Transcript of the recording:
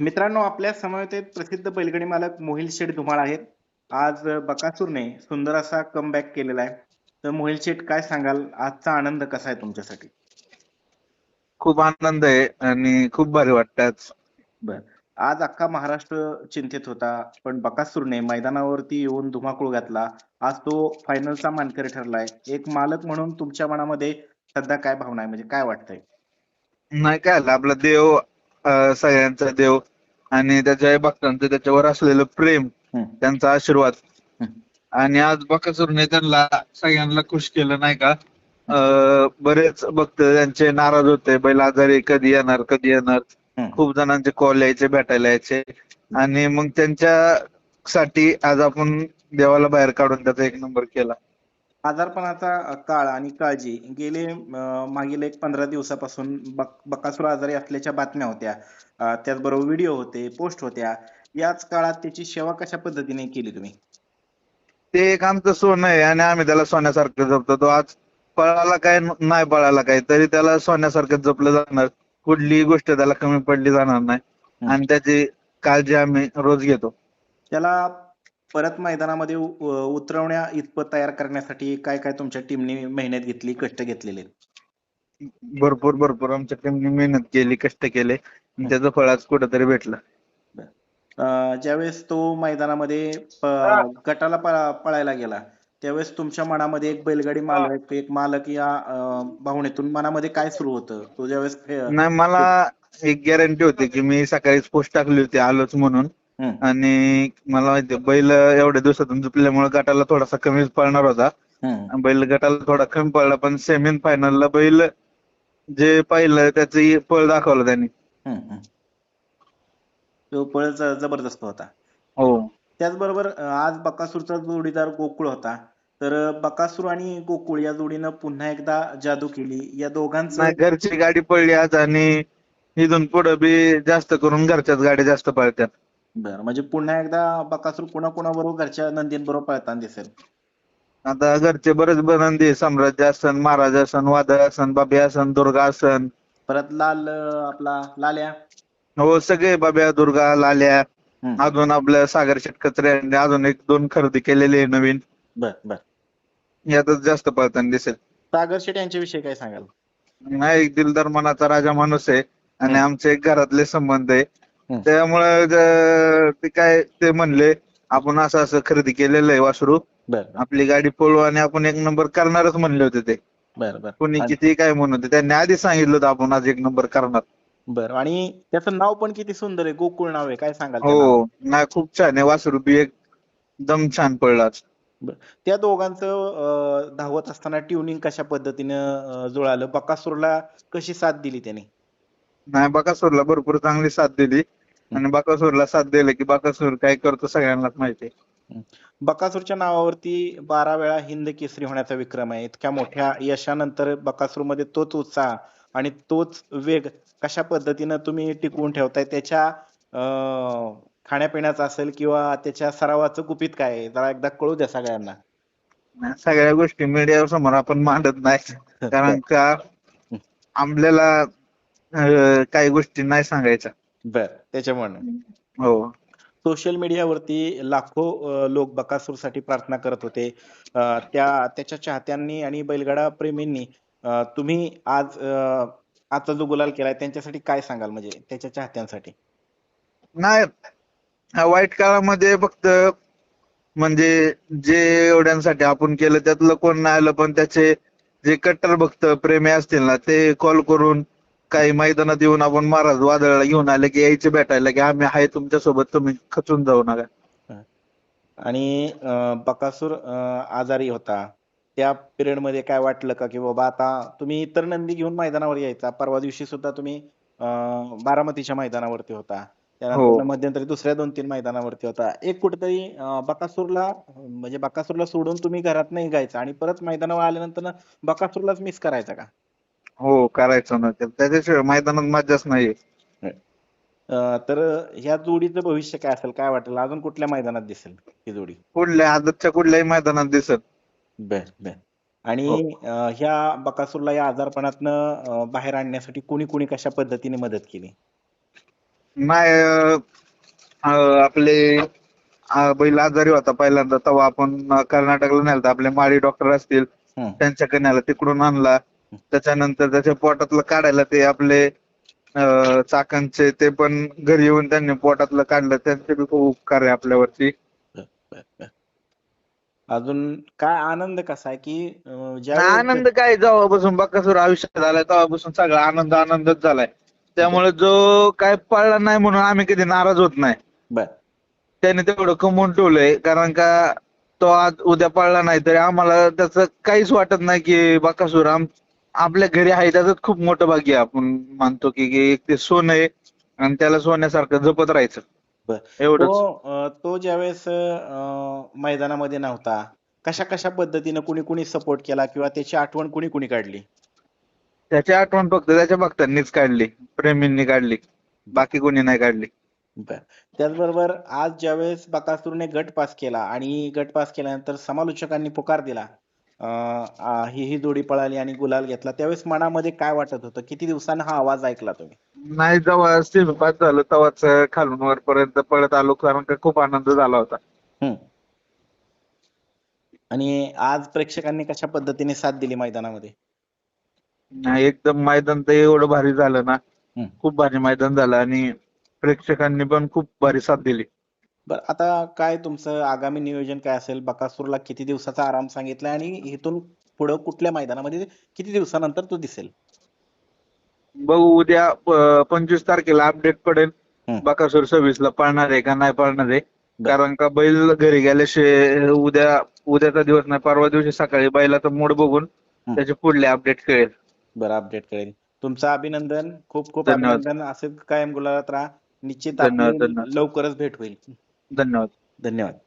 मित्रांनो आपल्या समवेत प्रसिद्ध बैलगाडी मालक मोहिल शेठ धुमाळ आहेत. आज बकासूरने सुंदर असा कमबॅक केलेला आहे. तर मोहिल शेठ काय सांगाल? आजचा आनंद कसा आहे तुमच्यासाठी? खूप आनंद आहे आणि खूप भारी वाटतं आज. बर. आज अख्खा महाराष्ट्र चिंतेत होता पण बकासूरने मैदानावरती येऊन धुमाकूळ घातला. आज तो फायनलचा मानकरी ठरलाय. एक मालक म्हणून तुमच्या मनामध्ये सध्या काय भावना आहे? म्हणजे काय वाटतंय? नाही काय आपला देव सगळ्यांचा देव आणि त्याच्या भक्तांचं त्याच्यावर असलेलं प्रेम त्यांचा आशीर्वाद. आणि आज बकासूरने त्यांना सगळ्यांना खुश केलं नाही का? अं, बरेच भक्त त्यांचे नाराज होते. बैल आजारी कधी येणार कधी येणार. खूप जणांचे कॉल यायचे भेटायला यायचे. आणि मग त्यांच्यासाठी आज आपण देवाला बाहेर काढून त्याचा एक नंबर केला. आजारपणाचा काळ आणि काळजी गेले मागील एक पंधरा दिवसापासून बक बकासूर आजारी असल्याच्या बातम्या होत्या. त्याचबरोबर व्हिडिओ होते पोस्ट होत्या. याच काळात त्याची सेवा कशा पद्धतीने केली तुम्ही? ते एक आमचं सोनं आहे आणि आम्ही त्याला सोन्यासारखं जपतो. तो आज पळाला काय नाही पळाला काय तरी त्याला सोन्यासारखं जपलं जाणार. कुठलीही गोष्ट त्याला कमी पडली जाणार नाही. आणि त्याची काळजी आम्ही रोज घेतो. त्याला परत मैदानामध्ये उतरवण्या इतपत तयार करण्यासाठी काय काय तुमच्या टीमने मेहनत घेतली कष्ट घेतलेले? भरपूर भरपूर. आमच्या टीमने मेहनत केली कष्ट केले. आणि त्याचं फळ आज कुठेतरी भेटलं. अं, ज्यावेळेस तो मैदानामध्ये गटाला पळा- पळायला गेला त्यावेळेस तुमच्या मनामध्ये एक बैलगाडी मालक एक मालक या भावनेतून मनामध्ये काय सुरू होतं? तो ज्यावेळेस नाही मला एक गॅरंटी होती की मी सकाळीच पोस्ट टाकली होती आलोच म्हणून. आणि मला माहिती बैल एवढ्या दिवसातून झुपल्यामुळे गटाला थोडासा कमीच पळणार होता. बैल गटाला थोडा कमी पडला पण सेमी फायनलला बैल जे पाहिलं त्याचं पळ दाखवलं त्यांनी. तो पळ जबरदस्त होता. हो. त्याचबरोबर आज बकासूरचा जोडीदार गोकुळ होता तर बकासूर आणि गोकुळ या जोडीनं पुन्हा एकदा जादू केली. या दोघांचं घरची गाडी पडली आज आणि इथून पुढे बी जास्त करून घरच्याच गाड्या जास्त पळतात बरं म्हणजे पुन्हा एकदा बकासूर पुन्हा कोणाबरोबर घरच्या नंदींबरोबर पळताना दिसेल? आता घरचे बरेच बनंदी साम्राज्य असन महाराज असन वादळ असन बाबी असन दुर्गा असन. परत लाल अं, आपला लाल्या? हो सगळे बाब्या दुर्गा लाल्या हम्म. अजून आपल्या सागर शेटकचरे यांनी अजून एक दोन खरेदी केलेली आहे नवीन. बर बर. यातच जास्त पळताना दिसेल. सागर शेट यांच्याविषयी काय सांगाल? नाही एक दिलदार मनाचा राजा माणूस आहे आणि हम्म. आमचे एक घरातले संबंध आहे. त्यामुळे ते काय ते म्हणले आपण असं असं खरेदी केलेलं आहे वासरू. आपली गाडी पळू आणि आपण एक नंबर करणारच म्हणले होते ते. बर बर. कोणी किती काय म्हणत होते त्यांनी आधी सांगितलं होतं आपण आज एक नंबर करणार. बर आणि त्याचं नाव पण किती सुंदर आहे गोकुळ नाव आहे काय सांगाल हो नाही खूप छान आहे वासरू बी एकदम छान पडला? त्या दोघांचं धावत असताना ट्युनिंग कशा पद्धतीनं जुळालं? बकासूरला कशी साथ दिली त्याने? नाही बाकासूरला भरपूर चांगली साथ दिली. आणि बाकासूरला साथ दिली की बाकासूर काय करतो सगळ्यांनाच माहिती. बकासूरच्या नावावरती बारा वेळा हिंद केसरी होण्याचा विक्रम आहे. इतक्या मोठ्या यशानंतर बकासूरमध्ये तोच उत्साह आणि तोच वेग कशा पद्धतीनं तुम्ही टिकवून ठेवताय त्याच्या अं, खाण्यापिण्याचं असेल किंवा त्याच्या सरावाचं गुपित काय जरा एकदा कळू द्या सगळ्यांना. सगळ्या गोष्टी मीडिया समोर आपण मांडत नाही. कारण का? आपल्याला काही गोष्टी नाही सांगायच्या. बर. त्याच्यामुळे. हो. सोशल मीडियावरती लाखो लोक बकासूरसाठी प्रार्थना करत होते. त्या त्याच्या चाहत्यांनी आणि बैलगाडा प्रेमींनी तुम्ही आज आजचा जो गुलाल केलाय त्यांच्यासाठी काय सांगाल? म्हणजे त्याच्या चाहत्यांसाठी. नाही. वाईट काळामध्ये फक्त म्हणजे जे एवढ्यांसाठी आपण केलं त्यातलं कोण नाही आलं पण त्याचे जे कट्टर भक्त प्रेमी असतील ना ते कॉल करून काही मैदानात येऊन आपण महाराज वादळाला घेऊन आले की यायचे भेटायला की आम्ही आहे तुमच्यासोबत तुम्ही खचून जाऊ नका. आणि बकासूर आजारी होता. त्या पिरियडमध्ये काय वाटलं का की बाबा आता तुम्ही इतर नंदी घेऊन मैदानावर यायचा. परवा दिवशी सुद्धा तुम्ही बारामतीच्या मैदानावरती होता. त्यानंतर हो. मध्यंतरी दुसऱ्या दोन तीन मैदानावरती होता. एक कुठेतरी बकासूरला म्हणजे बकासूरला सोडून तुम्ही घरात नाही गायचा आणि परत मैदानावर आल्यानंतर बकासूरलाच मिस करायचा का? हो करायचं ना. ते. त्याच्याशिवाय मैदानात मजाच नाही. अं, तर ह्या जोडीचं भविष्य काय असेल? काय वाटेल? अजून कुठल्या मैदानात दिसेल ही जोडी? कुठल्या? आदतच्या कुठल्याही मैदानात दिसत बर बर. आणि अं, ह्या बकासूरला या आजारपणातनं अं, बाहेर आणण्यासाठी कोणी कोणी कशा पद्धतीने मदत केली? नाही अं, अं, आपले अं, बैल आजारी होता पहिल्यांदा. तेव्हा आपण अं, कर्नाटकला नेलता. आपले माळी डॉक्टर असतील. त्यांच्याकडे नेला तिकडून आणला. त्याच्यानंतर त्याच्या पोटातलं काढायला ते आपले अं, चाकांचे ते पण घरी येऊन त्यांनी पोटातलं काढलं. त्यांचे बी खूप उपकार आहे आपल्यावरती. अजून काय आनंद कसा आहे की आनंद काय जेव्हापासून बक्कासूर आयुष्यात झालाय तेव्हापासून सगळा आनंद आनंदच झालाय. त्यामुळे जो काय पळला नाही म्हणून आम्ही कधी नाराज होत नाही. त्याने तेवढं कमवून ठेवलंय कारण का तो आज उद्या पळला नाही तरी आम्हाला त्याचं काहीच वाटत नाही की बकासूर आम आपल्या घरी आहे त्याचं खूप मोठं भाग्य आहे. आपण मानतो की की एक ते सोनं आहे आणि त्याला सोन्यासारखं जपत राहायचं बर. एवढंच तो अं, तो ज्यावेळेस अं, मैदानामध्ये नव्हता कशा कशा पद्धतीनं कुणी कुणी सपोर्ट केला किंवा त्याची आठवण कुणी कुणी काढली त्याची आठवण फक्त त्याच्या भक्तांनीच काढली प्रेमींनी काढली बाकी कोणी नाही काढली बर त्याचबरोबर आज ज्यावेळेस बकासूरने गट पास केला आणि गट पास केल्यानंतर समालोचकांनी पुकार दिला ही ही जोडी पळाली आणि गुलाल घेतला. त्यावेळेस मनामध्ये काय वाटत होतं? किती दिवसानं हा आवाज ऐकला तुम्ही? नाही जेव्हा सेमी पास झालं तेव्हाच खालून वरपर्यंत पळत आलो कारण का खूप आनंद झाला होता. हम्म. आणि आज प्रेक्षकांनी कशा पद्धतीने साथ दिली मैदानामध्ये? नाही एकदम मैदान तर एवढं भारी झालं ना. हम्म. खूप भारी मैदान झालं आणि प्रेक्षकांनी पण खूप भारी साथ दिली. बर आता काय तुमचं आगामी नियोजन काय असेल बकासूरला किती दिवसाचा आराम सांगितलाय आणि इथून पुढं कुठल्या मैदानामध्ये किती दिवसानंतर तो दिसेल बघू उद्या पंचवीस तारखेला अपडेट पडेल. बकासूर सव्वीस ला पळणार आहे का नाही पळणार आहे. कारण का बैल घरी गेल्याशिवाय उद्या उद्याचा दिवस नाही परवा दिवशी सकाळी बैलाचा मूड बघून. त्याचे पुढले अपडेट कळेल बरं अपडेट करेल तुमचं अभिनंदन खूप खूप. अभिनंदन असे कायम गुलाबात राहा निश्चित. लवकरच भेट होईल धन्यवाद धन्यवाद